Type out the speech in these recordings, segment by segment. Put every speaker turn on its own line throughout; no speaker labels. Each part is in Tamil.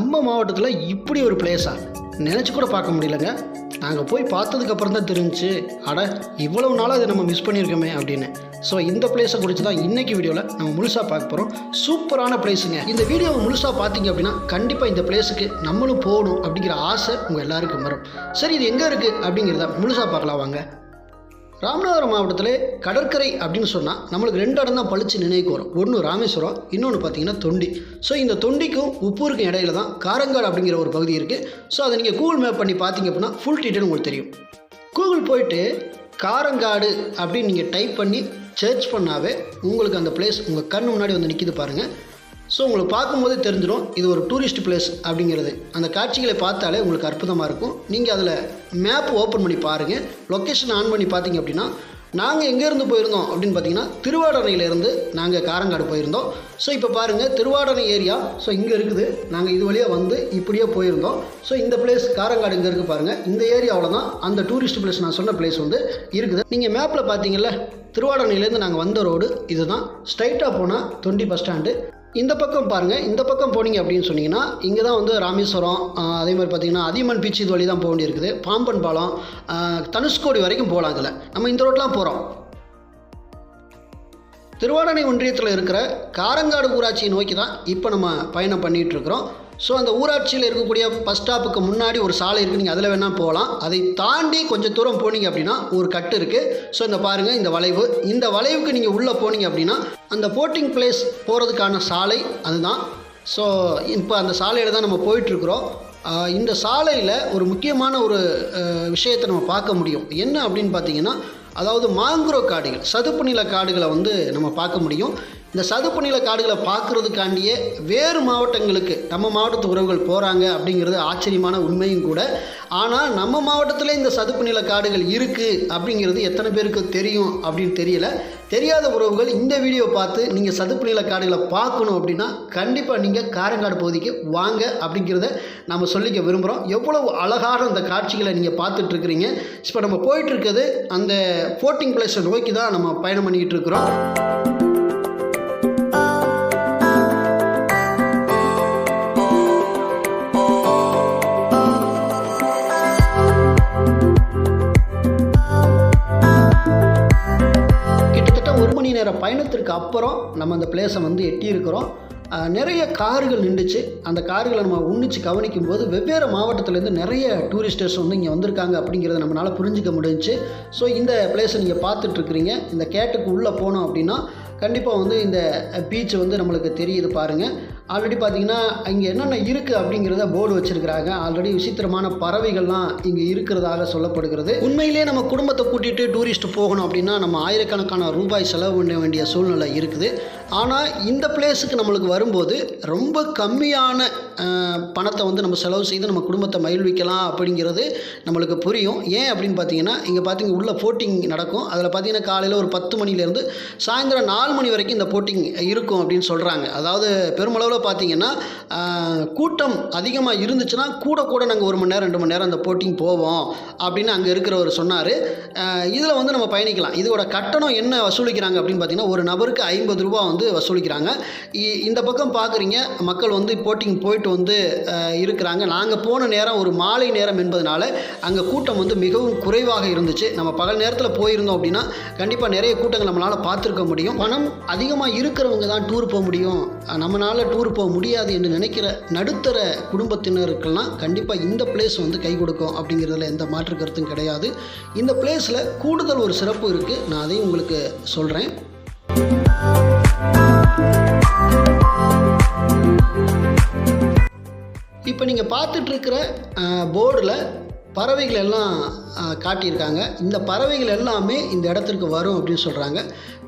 நம்ம மாவட்டத்தில் இப்படி ஒரு பிளேஸா நினச்சி கூட பார்க்க முடியலங்க. நாங்கள் போய் பார்த்ததுக்கப்புறம் தான் தெரிஞ்சுச்சு அட இவ்வளவு நாளாக அதை நம்ம மிஸ் பண்ணியிருக்கோமே அப்படின்னு. ஸோ இந்த பிளேஸை குறித்து தான் இன்றைக்கி வீடியோவில் நம்ம முழுசாக பார்க்க போகிறோம் சூப்பரான பிளேஸுங்க இந்த வீடியோவை முழுசாக பார்த்தீங்க அப்படின்னா கண்டிப்பாக இந்த பிளேஸுக்கு நம்மளும் போகணும் அப்படிங்கிற ஆசை உங்கள் எல்லாருக்கும் வரும். சரி இது எங்கே இருக்குது அப்படிங்கிறத முழுசாக பார்க்கலாம் வாங்க. ராமநாதபுரம் மாவட்டத்தில் கடற்கரை அப்படின்னு சொன்னால் நம்மளுக்கு ரெண்டு இடம் தான் பளிச்சு நினைவுக்கு வரும். ஒன்று ராமேஸ்வரம் இன்னொன்று பார்த்தீங்கன்னா தொண்டி. ஸோ இந்த தொண்டிக்கும் உப்பூருக்கும் இடையில தான் காரங்காடு அப்படிங்கிற ஒரு பகுதி இருக்குது ஸோ அதை நீங்கள் கூகுள் மேப் பண்ணி பார்த்தீங்க அப்படின்னா ஃபுல் டீட்டெயில் உங்களுக்கு தெரியும். கூகுள் போயிட்டு காரங்காடு அப்படின்னு நீங்கள் டைப் பண்ணி சர்ச் பண்ணாவே உங்களுக்கு அந்த பிளேஸ் உங்கள் கண் முன்னாடி வந்து நிற்கிது பாருங்கள் ஸோ உங்களை பார்க்கும்போதே தெரிஞ்சிடும் இது ஒரு டூரிஸ்ட் பிளேஸ் அப்படிங்கிறது. அந்த காட்சிகளை பார்த்தாலே உங்களுக்கு அற்புதமாக இருக்கும். நீங்கள் அதில் மேப் ஓப்பன் பண்ணி பாருங்கள் லொக்கேஷன் ஆன் பண்ணி பார்த்தீங்க அப்படின்னா நாங்கள் எங்கேருந்து போயிருந்தோம் அப்படின்னு பார்த்தீங்கன்னா திருவாடனையிலேருந்து நாங்கள் காரங்காடு போயிருந்தோம். ஸோ இப்போ பாருங்கள் திருவாடனை ஏரியா ஸோ இங்கே இருக்குது. நாங்கள் இது வழியாக வந்து இப்படியே போயிருந்தோம். ஸோ இந்த பிளேஸ் காரங்காடு இங்கே இருக்குது பாருங்கள் இந்த ஏரியாவில் தான் அந்த டூரிஸ்ட் பிளேஸ் நான் சொன்ன பிளேஸ் வந்து இருக்குது. நீங்கள் மேப்பில் பார்த்தீங்கல்ல திருவாடனையிலேருந்து நாங்கள் வந்த ரோடு இதுதான். ஸ்ட்ரைட்டாக போனால் தொண்டி பஸ் ஸ்டாண்டு இந்த பக்கம் பாருங்கள் இந்த பக்கம் போனீங்க அப்படின்னு சொன்னீங்கன்னா இங்கே தான் வந்து ராமேஸ்வரம் அதே மாதிரி பார்த்தீங்கன்னா அதியமன் பீச் இது வழி தான் போக வேண்டியிருக்குது. பாம்பன் பாலம் தனுஷ்கோடி வரைக்கும் போகலாம் இதில். நம்ம இந்த ரோட்லாம் போகிறோம் திருவாடனை ஒன்றியத்தில் இருக்கிற காரங்காடு ஊராட்சியை நோக்கி தான் இப்போ நம்ம பயணம் பண்ணிகிட்ருக்குறோம் ஸோ அந்த ஊராட்சியில் இருக்கக்கூடிய பஸ் ஸ்டாப்புக்கு முன்னாடி ஒரு சாலை இருக்குது நீங்கள் அதில் வேணால் போகலாம். அதை தாண்டி கொஞ்சம் தூரம் போனீங்க அப்படின்னா ஒரு கட்டு இருக்குது ஸோ இந்த பாருங்கள் இந்த வளைவு. இந்த வளைவுக்கு நீங்கள் உள்ளே போனீங்க அப்படின்னா அந்த போட்டிங் பிளேஸ் போகிறதுக்கான சாலை அதுதான். ஸோ இப்போ அந்த சாலையில் தான் நம்ம போயிட்டுருக்குறோம் இந்த சாலையில் ஒரு முக்கியமான ஒரு விஷயத்தை நம்ம பார்க்க முடியும். என்ன அப்படின்னு பார்த்தீங்கன்னா அதாவது மாங்குரோ காடுகள் சதுப்பு நில காடுகளை வந்து நம்ம பார்க்க முடியும். இந்த சதுப்பு நில காடுகளை பார்க்குறதுக்காண்டியே வேறு மாவட்டங்களுக்கு நம்ம மாவட்டத்து உறவுகள் போகிறாங்க அப்படிங்கிறது ஆச்சரியமான உண்மையும் கூட. ஆனால் நம்ம மாவட்டத்தில் இந்த சதுப்பு நில காடுகள் இருக்குது அப்படிங்கிறது எத்தனை பேருக்கு தெரியும் அப்படின்னு தெரியல. தெரியாத உறவுகள் இந்த வீடியோ பார்த்து நீங்கள் சதுப்பு நில காடுகளை பார்க்கணும் அப்படின்னா கண்டிப்பாக நீங்கள் காரங்காடு பகுதிக்கு வாங்க அப்படிங்கிறத நம்ம சொல்லிக்க விரும்புகிறோம் எவ்வளவு அழகான அந்த காட்சிகளை நீங்கள் பார்த்துட்ருக்குறீங்க இப்போ நம்ம போயிட்டுருக்கிறது அந்த ஃபோர்ட்டிங் பிளேஸை நோக்கி தான் நம்ம பயணம் பண்ணிக்கிட்டு இருக்கிறோம். ஒரு பயணத்திற்கு அப்புறம் நம்ம அந்த பிளேஸை வந்து எட்டியிருக்கிறோம். நிறைய கார்கள் நின்றுச்சு. அந்த கார்களை நம்ம உன்னிச்சு கவனிக்கும் போது வெவ்வேறு மாவட்டத்துலேருந்து நிறைய டூரிஸ்டர்ஸ் வந்து இங்கே வந்திருக்காங்க அப்படிங்கிறத நம்மளால் புரிஞ்சிக்க முடிஞ்சுச்சு. ஸோ இந்த பிளேஸை நீங்கள் பார்த்துட்ருக்குறீங்க. இந்த கேட்டுக்கு உள்ளே போனோம் அப்படின்னா கண்டிப்பாக வந்து இந்த பீச் வந்து நம்மளுக்கு தெரியுது பாருங்கள் ஆல்ரெடி பார்த்தீங்கன்னா இங்கே என்னென்ன இருக்குது அப்படிங்கிறத போர்டு வச்சுருக்கிறாங்க. ஆல்ரெடி விசித்திரமான பறவைகள்லாம் இங்கே இருக்கிறதாக சொல்லப்படுகிறது. உண்மையிலே நம்ம குடும்பத்தை கூட்டிகிட்டு டூரிஸ்ட் போகணும் அப்படின்னா நம்ம ஆயிரக்கணக்கான ரூபாய் செலவு பண்ண வேண்டிய சூழ்நிலை இருக்குது. ஆனால் இந்த பிளேஸுக்கு நம்மளுக்கு வரும்போது ரொம்ப கம்மியான பணத்தை வந்து நம்ம செலவு செய்து நம்ம குடும்பத்தை மகிழ்விக்கலாம் அப்படிங்கிறது நம்மளுக்கு புரியும். ஏன் அப்படின்னு பார்த்தீங்கன்னா இங்கே பார்த்தீங்க உள்ள போட்டிங் நடக்கும். அதில் பார்த்தீங்கன்னா காலையில் ஒரு பத்து மணிலேருந்து சாயந்தரம் நாலு மணி வரைக்கும் இந்த போட்டிங் இருக்கும் அப்படின்னு சொல்கிறாங்க அதாவது பெருமளவில் பார்த்தீங்கன்னா கூட்டம் அதிகமாக இருந்துச்சுன்னா கூட கூட நாங்கள் ஒரு மணி நேரம் ரெண்டு மணி நேரம் அந்த போட்டிங் போவோம் அப்படின்னு அங்கே இருக்கிறவர் சொன்னார். இதில் வந்து நம்ம பயணிக்கலாம். இதோட கட்டணம் என்ன வசூலிக்கிறாங்க அப்படின்னு பார்த்தீங்கன்னா ஒரு நபருக்கு ஐம்பது ரூபா வந்து வசூலிக்கிறாங்க. இ- இந்த பக்கம் பார்க்குறீங்க மக்கள் வந்து போட்டிங் போயிட்டு வந்து இருக்கிறாங்க. நாங்கள் போன நேரம் ஒரு மாலை நேரம் என்பதனால அங்கே கூட்டம் வந்து மிகவும் குறைவாக இருந்துச்சு. நம்ம பகல் நேரத்தில் போயிருந்தோம் அப்படின்னா கண்டிப்பாக நிறைய கூட்டங்கள் நம்மளால் பார்த்துருக்க முடியும். பணம் அதிகமாக இருக்கிறவங்க தான் டூர் போக முடியும். நம்மளால் டூர் போக முடியாது என்று நினைக்கிற நடுத்தர குடும்பத்தினருக்கெல்லாம் கண்டிப்பாக இந்த பிளேஸ் வந்து கை கொடுக்கும் அப்படிங்கிறதுல எந்த மாற்று கருத்தும் கிடையாது. இந்த பிளேஸில் கூடுதல் ஒரு சிறப்பு இருக்குது நான் அதையும் உங்களுக்கு சொல்கிறேன் இப்போ நீங்கள் பார்த்துட்ருக்கிற போர்டில் பறவைகள் எல்லாம் காட்டியிருக்காங்க. இந்த பறவைகள் எல்லாமே இந்த இடத்திற்கு வரும் அப்படின்னு சொல்கிறாங்க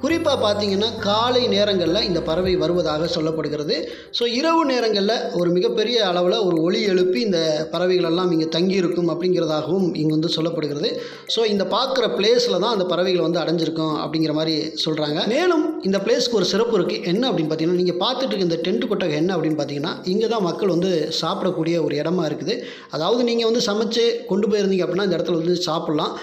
குறிப்பாக பார்த்தீங்கன்னா காலை நேரங்களில் இந்த பறவை வருவதாக சொல்லப்படுகிறது. ஸோ இரவு நேரங்களில் ஒரு மிகப்பெரிய அளவில் ஒரு ஒளி எழுப்பி இந்த பறவைகள் எல்லாம் இங்கே தங்கியிருக்கும் அப்படிங்கிறதாகவும் இங்கே வந்து சொல்லப்படுகிறது. ஸோ இந்த பார்க்குற பிளேஸில் தான் அந்த பறவைகள் வந்து அடைஞ்சிருக்கும் அப்படிங்கிற மாதிரி சொல்கிறாங்க மேலும் இந்த பிளேஸ்க்கு ஒரு சிறப்பு இருக்குது என்ன அப்படின்னு பார்த்தீங்கன்னா நீங்கள் பார்த்துட்டு இருக்க இந்த டென்ட் கொட்டகை என்ன அப்படின்னு பார்த்தீங்கன்னா இங்கே தான் மக்கள் வந்து சாப்பிடக்கூடிய ஒரு இடமா இருக்குது. அதாவது நீங்கள் வந்து சமைச்சு கொண்டு போயிருந்தீங்க அப்படின்னா இந்த இடத்துல வந்து சாப்பிட்லாம்.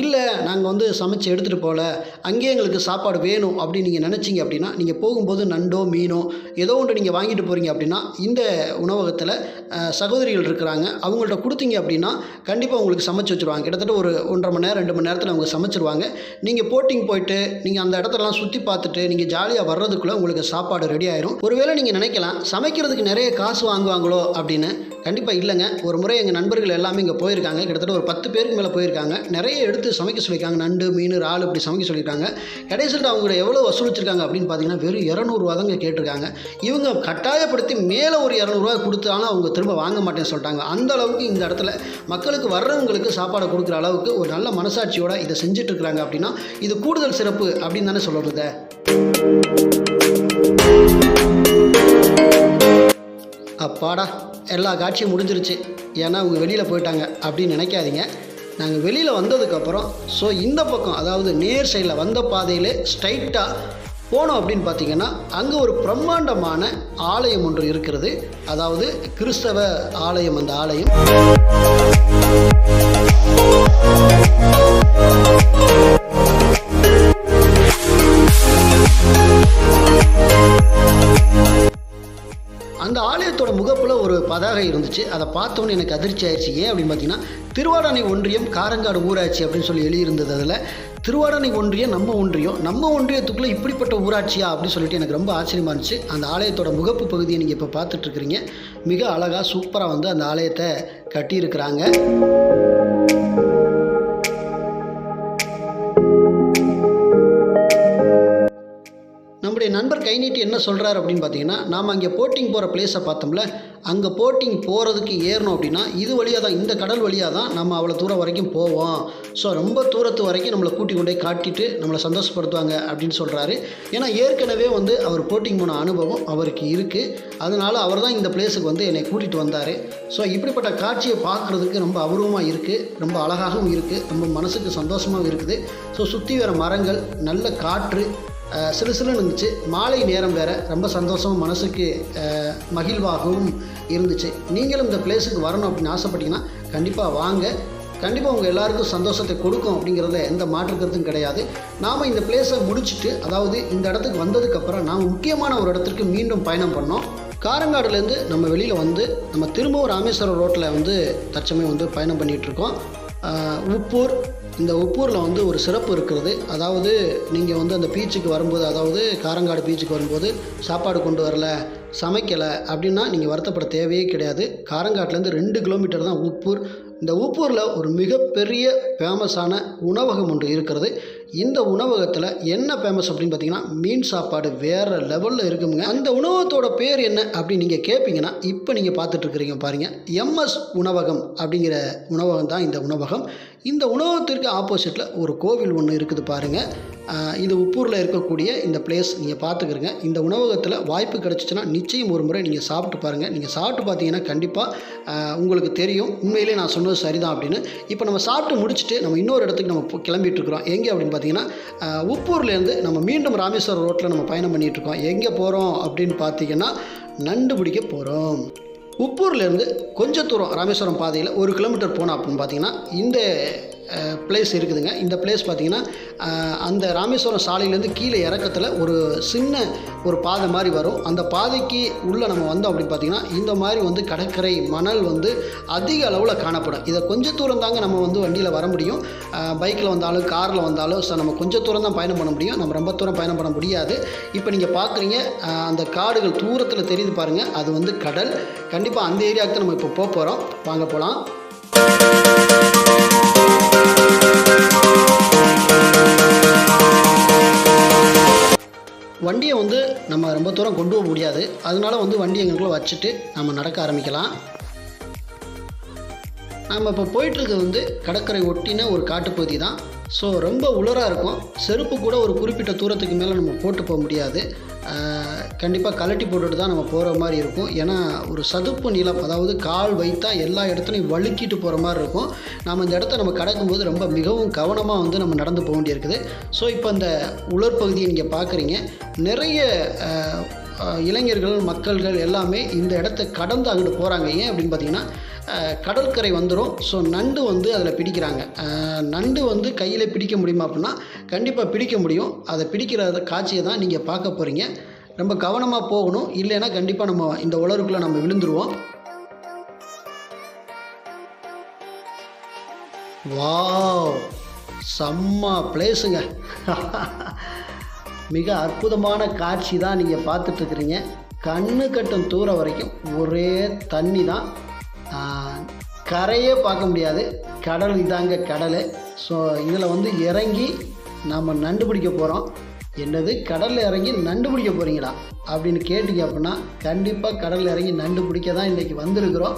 இல்லை நாங்கள் வந்து சமைச்சு எடுத்துகிட்டு போகல அங்கேயே எங்களுக்கு சாப்பாடு வேணும் அப்படின்னு நீங்கள் நினச்சிங்க அப்படின்னா நீங்கள் போகும்போது நண்டோ மீனோ ஏதோ ஒன்று நீங்கள் வாங்கிட்டு போகிறீங்க அப்படின்னா இந்த உணவகத்தில் சகோதரிகள் இருக்கிறாங்க. அவங்கள்ட்ட கொடுத்தீங்க அப்படின்னா கண்டிப்பாக உங்களுக்கு சமைச்சு வச்சுருவாங்க. கிட்டத்தட்ட ஒரு ஒன்றரை மணி நேரம் ரெண்டு மணி நேரத்தில் அவங்க சமைச்சிருவாங்க. நீங்கள் போட்டிங் போயிட்டு நீங்கள் அந்த இடத்துலலாம் சுற்றி பார்த்துட்டு நீங்கள் ஜாலியாக வர்றதுக்குள்ளே உங்களுக்கு சாப்பாடு ரெடி ஆயிரும். ஒருவேளை நீங்கள் நினைக்கலாம் சமைக்கிறதுக்கு நிறைய காசு வாங்குவாங்களோ அப்படின்னு. கண்டிப்பாக இல்லைங்க. ஒரு முறை எங்கள் நண்பர்கள் எல்லாமே இங்கே போயிருக்காங்க. கிட்டத்தட்ட ஒரு பத்து பேருக்கு மேலே போயிருக்காங்க. நிறைய எடுத்து சமைக்க சொல்லியிருக்காங்க. நண்டு மீன் இறால் இப்படி சமைக்க சொல்லியிருக்காங்க. கடைசியில் அவங்க எவ்வளோ வசூலிச்சிருக்காங்க அப்படின்னு பார்த்தீங்கன்னா வெறும் இரநூறுவா தாங்க கேட்டிருக்காங்க. இவங்க கட்டாயப்படுத்தி மேலே ஒரு இரநூறுவா கொடுத்தாலும் அவங்க திரும்ப வாங்க மாட்டேன்னு சொல்லிட்டாங்க. அந்த அளவுக்கு இந்த இடத்துல மக்களுக்கு வர்றவங்களுக்கு சாப்பாடை கொடுக்குற அளவுக்கு ஒரு நல்ல மனசாட்சியோட இதை செஞ்சுட்டு இருக்கிறாங்க அப்படின்னா இது கூடுதல் சிறப்பு அப்படின்னு தானே சொல்லுறது அப்பாடா எல்லா காட்சியும் முடிஞ்சிருச்சு. ஏன்னா அவங்க வெளியில் போயிட்டாங்க அப்படின்னு நினைக்காதீங்க. நாங்கள் வெளியில் வந்ததுக்கப்புறம் ஸோ இந்த பக்கம் அதாவது நேர் சைடில் வந்த பாதையிலே ஸ்ட்ரைட்டாக போனோம் அப்படின்னு பார்த்தீங்கன்னா அங்கே ஒரு பிரம்மாண்டமான ஆலயம் ஒன்று இருக்கிறது. அதாவது கிறிஸ்தவ ஆலயம் அந்த ஆலயம். பதாகை இருந்துச்சு. அதை பார்த்தோன்னே எனக்கு அதிர்ச்சி ஆயிடுச்சு. ஏன் அப்படின்னு பார்த்தீங்கன்னா திருவாடானை ஒன்றியம் காரங்காடு ஊராட்சி அப்படின்னு சொல்லி எழுதியிருந்தது அதில். திருவாடானை ஒன்றியம் நம்ம ஒன்றியம் நம்ம ஒன்றியத்துக்குள்ளே இப்படிப்பட்ட ஊராட்சியா அப்படின்னு சொல்லிட்டு எனக்கு ரொம்ப ஆச்சரியமா இருந்துச்சு. அந்த ஆலயத்தோட முகப்பு பகுதியை நீங்கள் இப்போ பார்த்துட்ருக்குறீங்க மிக அழகாக சூப்பராக வந்து அந்த ஆலயத்தை கட்டியிருக்கிறாங்க. நம்முடைய நண்பர் கை நீட்டி என்ன சொல்கிறார் அப்படின்னு பார்த்தீங்கன்னா நாம் அங்கே போட்டிங் போகிற பிளேஸை பார்த்தோம்ல அங்கே போட்டிங் போகிறதுக்கு ஏறணும் அப்படின்னா இது வழியாக தான் இந்த கடல் வழியாக தான் நம்ம அவ்வளோ தூரம் வரைக்கும் போவோம். ஸோ ரொம்ப தூரத்து வரைக்கும் நம்மளை கூட்டி கொண்டு போய் காட்டிட்டு நம்மளை சந்தோஷப்படுத்துவாங்க அப்படின்னு சொல்கிறாரு ஏன்னா ஏற்கனவே வந்து அவர் போட்டிங் போன அனுபவம் அவருக்கு இருக்குது அதனால் அவர் தான் இந்த பிளேஸுக்கு வந்து என்னை கூட்டிகிட்டு வந்தார். ஸோ இப்படிப்பட்ட காட்சியை பார்க்குறதுக்கு ரொம்ப அபூர்வமாக இருக்குது ரொம்ப அழகாகவும் இருக்குது ரொம்ப மனசுக்கு சந்தோஷமாகவும் இருக்குது. ஸோ சுற்றி வர மரங்கள் நல்ல காற்று அஹ் இருந்துச்சு மாலை நேரம் வேறு. ரொம்ப சந்தோஷமும் மனசுக்கு மகிழ்வாகவும் இருந்துச்சு. நீங்களும் இந்த பிளேஸுக்கு வரணும் அப்படின்னு ஆசைப்பட்டீங்கன்னா கண்டிப்பாக வாங்க. கண்டிப்பாக உங்கள் எல்லாருக்கும் சந்தோஷத்தை கொடுக்கும் அப்படிங்கிறதுல எந்த மாற்று கருத்தும் கிடையாது. நாம் இந்த பிளேஸை முடிச்சுட்டு அதாவது இந்த இடத்துக்கு வந்ததுக்கப்புறம் நாம் முக்கியமான ஒரு இடத்துக்கு மீண்டும் பயணம் பண்ணோம். காரங்காடுலேருந்து நம்ம வெளியில் வந்து நம்ம திரும்பவும் ராமேஸ்வரம் ரோட்டில் வந்து தற்சமயம் வந்து பயணம் பண்ணிகிட்ருக்கோம் உப்பூர் இந்த உப்பூரில் வந்து ஒரு சிறப்பு இருக்கிறது. அதாவது நீங்கள் வந்து அந்த பீச்சுக்கு வரும்போது அதாவது காரங்காடு பீச்சுக்கு வரும்போது சாப்பாடு கொண்டு வரல சமைக்கலை அப்படின்னா நீங்கள் வருத்தப்பட தேவையே கிடையாது. காரங்காட்டிலேருந்து ரெண்டு கிலோமீட்டர் தான் உப்பூர். இந்த உப்பூரில் ஒரு மிகப்பெரிய ஃபேமஸான உணவகம் ஒன்று இருக்கிறது. இந்த உணவகத்தில் என்ன ஃபேமஸ் அப்படின்னு பார்த்தீங்கன்னா மீன் சாப்பாடு வேறு லெவலில் இருக்குங்க. அந்த உணவகத்தோட பேர் என்ன அப்படின்னு நீங்கள் கேட்பீங்கன்னா இப்போ நீங்கள் பார்த்துட்ருக்குறீங்க பாருங்கள் எம்எஸ் உணவகம் அப்படிங்கிற உணவகம் தான் இந்த உணவகம். இந்த உணவகத்திற்கு ஆப்போசிட்டில் ஒரு கோவில் ஒன்று இருக்குது பாருங்கள் இது உப்பூரில் இருக்கக்கூடிய இந்த பிளேஸ் நீங்கள் பார்த்துக்கிறங்க. இந்த உணவகத்தில் வாய்ப்பு கிடச்சிச்சின்னா நிச்சயம் ஒரு முறை நீங்கள் சாப்பிட்டு பாருங்கள் நீங்கள் சாப்பிட்டு பார்த்தீங்கன்னா கண்டிப்பாக உங்களுக்கு தெரியும். உண்மையிலே நான் சொன்னது சரிதான் அப்படின்னு. இப்போ நம்ம சாப்பிட்டு முடிச்சுட்டு நம்ம இன்னொரு இடத்துக்கு நம்ம போ- கிளம்பிட்டு இருக்கிறோம். எங்கே அப்படின்னு பார்த்தீங்கன்னா உப்பூர்லேருந்து நம்ம மீண்டும் ராமேஸ்வரம் ரோட்டில் நம்ம பயணம் பண்ணிகிட்ருக்கோம் எங்கே போகிறோம் அப்படின்னு பார்த்தீங்கன்னா நண்டு பிடிக்க போகிறோம் உப்பூர்லேருந்து கொஞ்சம் தூரம் ராமேஸ்வரம் பாதையில் ஒரு கிலோமீட்டர் போனோம் அப்படின்னு பார்த்தீங்கன்னா இந்த பிளேஸ் இருக்குதுங்க. இந்த பிளேஸ் பார்த்தீங்கன்னா அந்த ராமேஸ்வரம் சாலையிலேருந்து கீழே இறக்கத்தில் ஒரு சின்ன ஒரு பாதை மாதிரி வரும். அந்த பாதைக்கு உள்ளே நம்ம வந்தோம் அப்படின்னு பார்த்தீங்கன்னா இந்த மாதிரி வந்து கடற்கரை மணல் வந்து அதிக அளவில் காணப்படும். இதை கொஞ்சம் தூரம் தாங்க நம்ம வந்து வண்டியில் வர முடியும். பைக்கில் வந்தாலும் காரில் வந்தாலும் ஸோ நம்ம கொஞ்சம் தூரம் தான் பயணம் பண்ண முடியும். நம்ம ரொம்ப தூரம் பயணம் பண்ண முடியாது. இப்போ நீங்கள் பார்க்குறீங்க அந்த காடுகள் தூரத்தில் தெரியுது பாருங்கள் அது வந்து கடல். கண்டிப்பாக அந்த ஏரியாவுக்கு தான் நம்ம இப்போ போக போகிறோம் வாங்க போகலாம் வண்டியை வந்து நம்ம ரொம்ப தூரம் கொண்டு போக முடியாது. அதனால வந்து வண்டி எங்களுக்குள்ள வச்சுட்டு நம்ம நடக்க ஆரம்பிக்கலாம். நம்ம இப்போ போயிட்டுருக்கிறது வந்து கடற்கரை ஒட்டின ஒரு காட்டுப்பகுதி தான். ஸோ ரொம்ப உலராக இருக்கும். செருப்பு கூட ஒரு குறிப்பிட்ட தூரத்துக்கு மேலே நம்ம போட்டு போக முடியாது. கண்டிப்பாக கழட்டி போட்டுட்டு தான் நம்ம போகிற மாதிரி இருக்கும். ஏன்னா ஒரு சதுப்பு நிலம் அதாவது கால் வைத்தா எல்லா இடத்துலையும் வழுக்கிட்டு போகிற மாதிரி இருக்கும். நம்ம இந்த இடத்த நம்ம கடக்கும்போது ரொம்ப மிகவும் கவனமாக வந்து நம்ம நடந்து போக வேண்டியிருக்குது. ஸோ இப்போ இந்த உலர் பகுதியை நீங்கள் பார்க்குறீங்க நிறைய இளைஞர்கள் மக்கள்கள் எல்லாமே இந்த இடத்த கடந்து அங்கிட்டு போகிறாங்க ஏன் அப்படின்னு பார்த்தீங்கன்னா கடற்கரை வந்துடும் ஸோ நண்டு வந்து அதில் பிடிக்கிறாங்க. நண்டு வந்து கையில் பிடிக்க முடியுமா அப்படின்னா கண்டிப்பாக பிடிக்க முடியும். அதை பிடிக்கிற காட்சியை தான் நீங்கள் பார்க்க போகிறீங்க ரொம்ப கவனமாக போகணும். இல்லைன்னா கண்டிப்பாக நம்ம இந்த உலருக்குள்ளே நம்ம விழுந்துருவோம். வாவ்! செம்ம பிளேஸுங்க மிக அற்புதமான காட்சி தான் நீங்கள் பார்த்துட்ருக்குறீங்க கண்ணு கட்டும் தூரம் வரைக்கும் ஒரே தண்ணி தான். கரையே பார்க்க முடியாது. கடல் இதாங்க கடல். ஸோ இதில் வந்து இறங்கி நாம் நண்டு பிடிக்க போகிறோம் என்னது? கடலில் இறங்கி நண்டு பிடிக்க போகிறீங்களா அப்படின்னு கேட்டிங்க அப்படின்னா கண்டிப்பாக கடலில் இறங்கி நண்டு பிடிக்க தான் இன்றைக்கி வந்திருக்கிறோம்.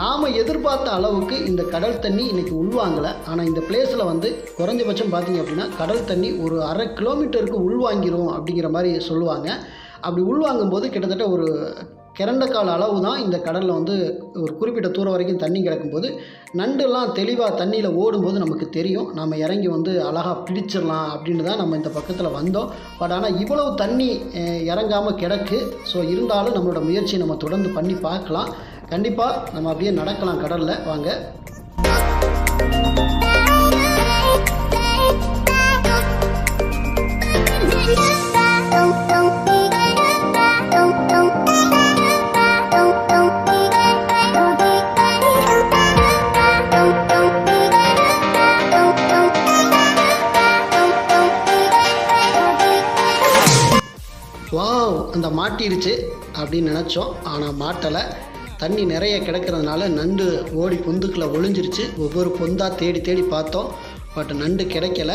நாம் எதிர்பார்த்த அளவுக்கு இந்த கடல் தண்ணி இன்றைக்கி உள்வாங்கலை. ஆனால் இந்த பிளேஸில் வந்து குறைஞ்சபட்சம் பார்த்தீங்க அப்படின்னா கடல் தண்ணி ஒரு அரை கிலோமீட்டருக்கு உள்வாங்கிரும் அப்படிங்கிற மாதிரி சொல்லுவாங்க. அப்படி உள்வாங்கும் போது கிட்டத்தட்ட ஒரு கிறண்ட கால அளவு தான் இந்த கடலில் வந்து ஒரு குறிப்பிட்ட தூரம் வரைக்கும் தண்ணி கிடக்கும்போது நண்டுலாம் தெளிவாக தண்ணியில் ஓடும்போது நமக்கு தெரியும். நம்ம இறங்கி வந்து அழகாக பிடிச்சிடலாம் அப்படின்னு தான் நம்ம இந்த பக்கத்தில் வந்தோம். பட் ஆனால் இவ்வளவு தண்ணி இறங்காமல் கிடக்கு. ஸோ இருந்தாலும் நம்மளோட முயற்சியை நம்ம தொடர்ந்து பண்ணி பார்க்கலாம். கண்டிப்பாக நம்ம அப்படியே நடக்கலாம் கடலில். வாங்க. Yeah. அந்த மாட்டிருச்சு அப்படின்னு நினச்சோம். ஆனால் மாட்டலை. தண்ணி நிறைய கிடக்கிறதுனால நண்டு ஓடி பொந்துக்குள்ளே ஒளிஞ்சிருச்சு. ஒவ்வொரு பொந்தாக தேடி தேடி பார்த்தோம். பட் நண்டு கிடைக்கல.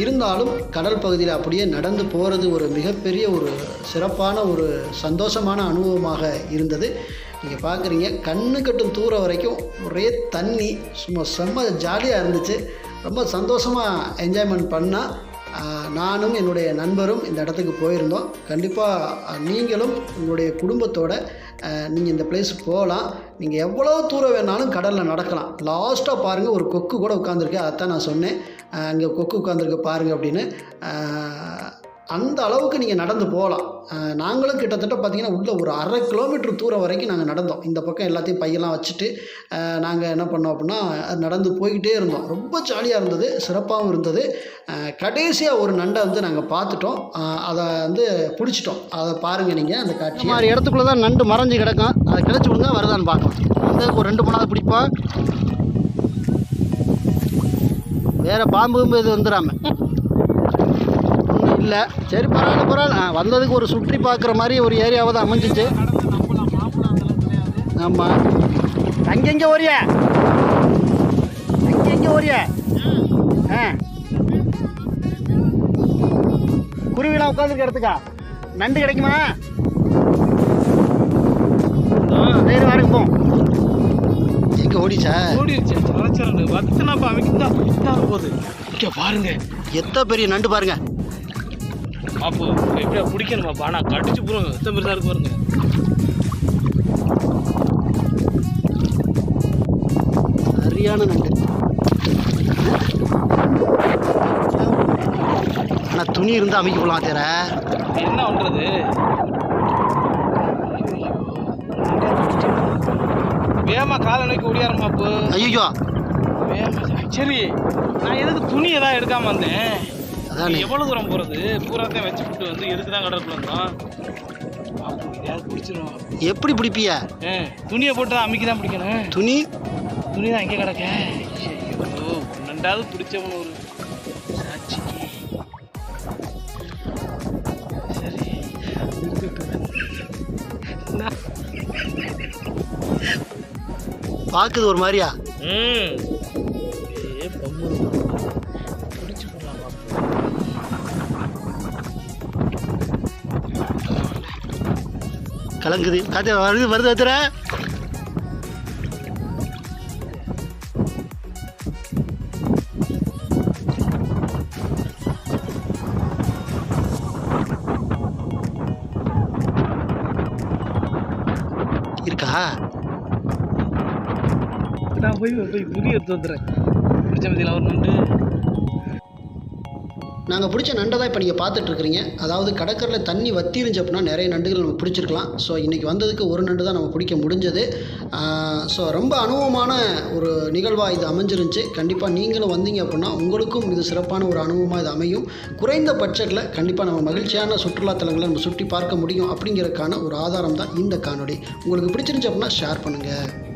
இருந்தாலும் கடல் பகுதியில் அப்படியே நடந்து போகிறது ஒரு மிகப்பெரிய ஒரு சிறப்பான ஒரு சந்தோஷமான அனுபவமாக இருந்தது. நீங்கள் பார்க்குறீங்க கண்ணு கட்டும் தூரம் வரைக்கும் ஒரே தண்ணி. சும்மா செம்ம ஜாலியாக இருந்துச்சு. ரொம்ப சந்தோஷமாக என்ஜாய்மெண்ட் பண்ணால் நானும் என்னுடைய நண்பரும் இந்த இடத்துக்கு போயிருந்தோம். கண்டிப்பாக நீங்களும் உங்களுடைய குடும்பத்தோட நீங்கள் இந்த பிளேஸ் போகலாம். நீங்கள் எவ்வளோ தூரம் வேணாலும் கடலில் நடக்கலாம். லாஸ்ட்டாக பாருங்கள் ஒரு கொக்கு கூட உட்காந்துருக்கு அதான் நான் சொன்னேன். அங்கே கொக்கு உட்காந்துருக்கு பாருங்கள் அப்படின்னு. அந்த அளவுக்கு நீங்கள் நடந்து போகலாம். நாங்களும் கிட்டத்தட்ட பார்த்தீங்கன்னா உள்ள ஒரு அரை கிலோமீட்டர் தூரம் வரைக்கும் நாங்கள் நடந்தோம். இந்த பக்கம் எல்லாத்தையும் பையெல்லாம் வச்சுட்டு நாங்கள் என்ன பண்ணோம் அப்படின்னா நடந்து போய்கிட்டே இருந்தோம். ரொம்ப ஜாலியாக இருந்தது சிறப்பாகவும் இருந்தது. கடைசியாக ஒரு நண்டை வந்து நாங்கள் பார்த்துட்டோம் அதை வந்து பிடிச்சிட்டோம். அதை பாருங்கள் நீங்கள் அந்த காட்சி மாதிரி இடத்துக்குள்ளே தான் நண்டு மறைஞ்சு கிடக்கும். அதை கிடச்சி விடுங்க வருதான்னு பார்க்கலாம். வந்து ஒரு ரெண்டு மூணாவது பிடிப்பா. வேறு பாம்பு இது வந்துடாமல் இல்லை சரி பரவாயில்ல பரவாயில்ல. வந்ததுக்கு ஒரு சுற்றி பார்க்குற மாதிரி ஒரு ஏரியாவை தான் அமைஞ்சிச்சு. ஆமாம் அங்கெங்கே ஓரிய? அங்கெங்கே ஓரிய? ஆ. குருவிலாம் உட்காந்துருக்க இடத்துக்கா? நண்டு கிடைக்குமா? சரி வாருங்க போ. எங்கே ஓடிச்சா?
ஓடிடுச்சு சரச்சரண்டு வத்தனப்பா அமைக்கிட்டா போகுது. இங்க பாருங்க.
எத்தனை பெரிய நண்டு பாருங்க.
அப்போ எப்படியா பிடிக்கணுமாப்பா ஆனால் கடிச்சு போடுங்க எத்தனை பெருசா இருக்கு பாருங்க.
சரியான நண்டு. ஆனால் துணி இருந்தால் அமைக்க போகலாம் தேர
என்ன பண்றது? வேமா காலை நோக்கி ஓடியாரமா அப்போ
ஐயோ
வேமா சரி. நான் எதுக்கு துணி ஏதாவது எடுக்காம வந்தேன்?
அதானே.
எவ்வளவு தூரம் போறது? பூராத்தையும் வச்சு விட்டு வந்து எதுக்கு தான் கடற்குள்ள பிடிச்சிருவோம்
எப்படி பிடிப்பிய?
துணியை போட்டு தான் அமைக்கி தான் பிடிக்கணும்.
துணி?
துணி தான் இங்கே கிடக்க. ரெண்டாவது பிடிச்சவனு ஒரு
பார்க்குது ஒரு மாதிரியா?
ம்.
கலங்குது. காத்து வருது வருது வத்துற இருக்கா?
நான் போய் போய் துணி எடுத்து வந்துடுறேன். பிடிச்ச மதியில் அவர் நண்டு
நாங்கள் பிடிச்ச நண்டை தான் இப்போ நீங்கள் பார்த்துட்ருக்குறீங்க. அதாவது கடற்கரையில் தண்ணி வத்திருந்துச்சு அப்படின்னா நிறைய நண்டுகள் நம்ம பிடிச்சிருக்கலாம். ஸோ இன்றைக்கி வந்ததுக்கு ஒரு நண்டு தான் நம்ம பிடிக்க முடிஞ்சது. ஸோ ரொம்ப அனுபவமான ஒரு நிகழ்வாக இது அமைஞ்சிருந்துச்சு. கண்டிப்பாக நீங்களும் வந்தீங்க அப்படின்னா உங்களுக்கும் இது சிறப்பான ஒரு அனுபவமாக இது அமையும். குறைந்த பட்ஜெட்டில் கண்டிப்பாக நம்ம மகிழ்ச்சியான சுற்றுலாத்தலங்களை நம்ம சுற்றி பார்க்க முடியும் அப்படிங்கிறதுக்கான ஒரு ஆதாரம் தான் இந்த காணொளி. உங்களுக்கு பிடிச்சிருந்துச்சு அப்படின்னா ஷேர் பண்ணுங்கள்